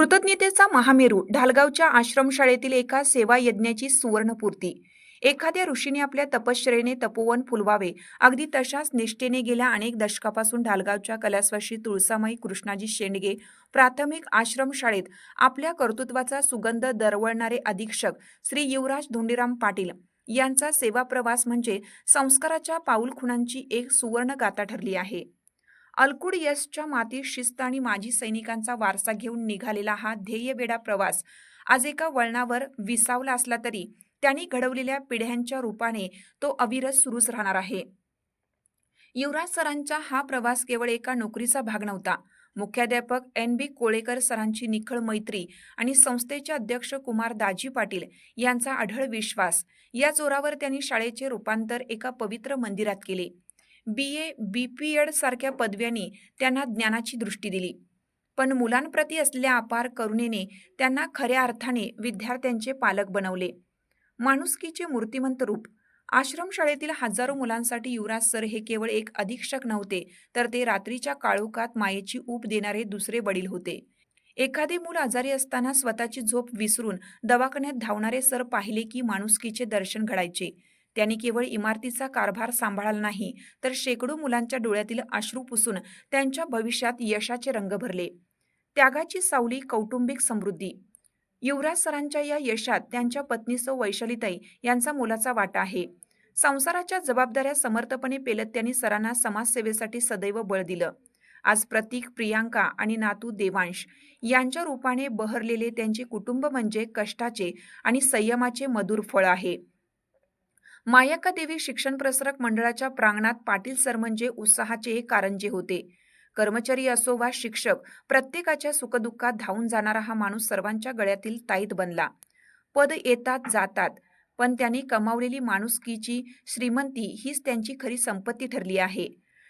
कृतज्ञतेचा महामेरू ढालगावच्या आश्रमशाळेतील एका सेवा यज्ञाची सुवर्णपूर्ती. एखाद्या ऋषीने आपल्या तपश्चरेने तपोवन फुलवावे. अगदी तशाच निष्ठेने गेल्या अनेक दशकापासून ढालगावच्या कलास्वाशी तुळसामाई कृष्णाजी शेंडगे प्राथमिक आश्रमशाळेत आपल्या कर्तृत्वाचा सुगंध दरवळणारे अधीक्षक श्री युवराज धोंडीराम पाटील यांचा सेवा प्रवास म्हणजे संस्काराच्या पाऊलखुणांची एक सुवर्ण गाथा ठरली आहे. अलकुड यशच्या मातीत शिस्त आणि माजी सैनिकांचा वारसा घेऊन निघालेला हा ध्येयवेडा प्रवास आज एका वळणावर विसावला असला तरी त्यांनी घडवलेल्या पिढ्यांच्या रूपाने तो अविरत सुरूच राहणार आहे. युवराज सरांचा हा प्रवास केवळ एका नोकरीचा भाग नव्हता. मुख्याध्यापक एन बी कोळेकर सरांची निखळ मैत्री आणि संस्थेचे अध्यक्ष कुमार दाजी पाटील यांचा आढळ विश्वास या जोरावर त्यांनी शाळेचे रूपांतर एका पवित्र मंदिरात केले. बी ए बी पी एड सारख्या पदव्यांनी त्यांना ज्ञानाची दृष्टी दिली. पण मुलांप्रती असलेल्या अपार करुणेने त्यांना खऱ्या अर्थाने विद्यार्थ्यांचे पालक बनवले. माणुसकीचे मूर्तिमंत रूप. आश्रमशाळेतील हजारो मुलांसाठी युवराज सर हे केवळ एक अधीक्षक नव्हते तर ते रात्रीच्या काळोखात मायेची ऊब देणारे दुसरे वडील होते. एखादे मूल आजारी असताना स्वतःची झोप विसरून दवाखान्यात धावणारे सर पाहिले की माणुसकीचे दर्शन घडायचे. त्यांनी केवळ इमारतीचा कारभार सांभाळला नाही तर शेकडो मुलांच्या डोळ्यातील अश्रू पुसून त्यांच्या भविष्यात यशाचे रंग भरले. त्यागाची सावली कौटुंबिक समृद्धी. युवराज सरांच्या या यशात त्यांच्या पत्नीसौ वैशालीताई यांचा मोलाचा वाटा आहे. संसाराच्या जबाबदाऱ्या समर्थपणे पेलत त्यांनी सरांना समाजसेवेसाठी सदैव बळ दिलं. आज प्रतीक प्रियांका आणि नातू देवांश यांच्या रूपाने बहरलेले त्यांचे कुटुंब म्हणजे कष्टाचे आणि संयमाचे मधुर फळ आहे. मायक्का देवी शिक्षण प्रसारक मंडळाच्या प्रांगणात पाटील सर म्हणजे उत्साहाचे कारंजे होते. कर्मचारी असो वा शिक्षक प्रत्येकाच्या सुखदुःखात धावून जाणारा हा माणूस सर्वांच्या गळ्यातील ताईत बनला. पद येतात जातात पण त्यांनी कमावलेली माणुसकीची श्रीमंती हीच त्यांची खरी संपत्ती ठरली आहे.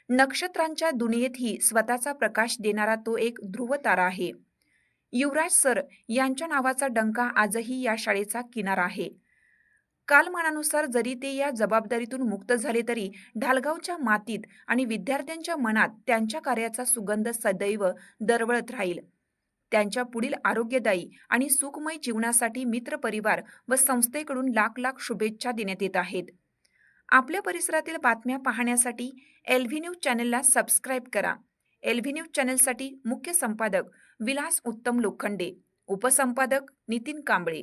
नक्षत्रांच्या दुनियेतही स्वतःचा प्रकाश देणारा तो एक ध्रुव तारा आहे. युवराज सर यांच्या नावाचा डंका आजही या शाळेचा किनारा आहे. कालमानानुसार जरी ते या जबाबदारीतून मुक्त झाले तरी ढालगावच्या मातीत आणि विद्यार्थ्यांच्या मनात त्यांच्या कार्याचा सुगंध सदैव दरवळत राहील. त्यांच्या पुढील आरोग्यदायी आणि सुखमय जीवनासाठी मित्रपरिवार व संस्थेकडून लाख लाख शुभेच्छा देण्यात येत आहेत. आपल्या परिसरातील बातम्या पाहण्यासाठी एल व्ही न्यूज चॅनलला सबस्क्राईब करा. एल व्ही न्यूज चॅनलसाठी मुख्य संपादक विलास उत्तम लोखंडे उपसंपादक नितीन कांबळे.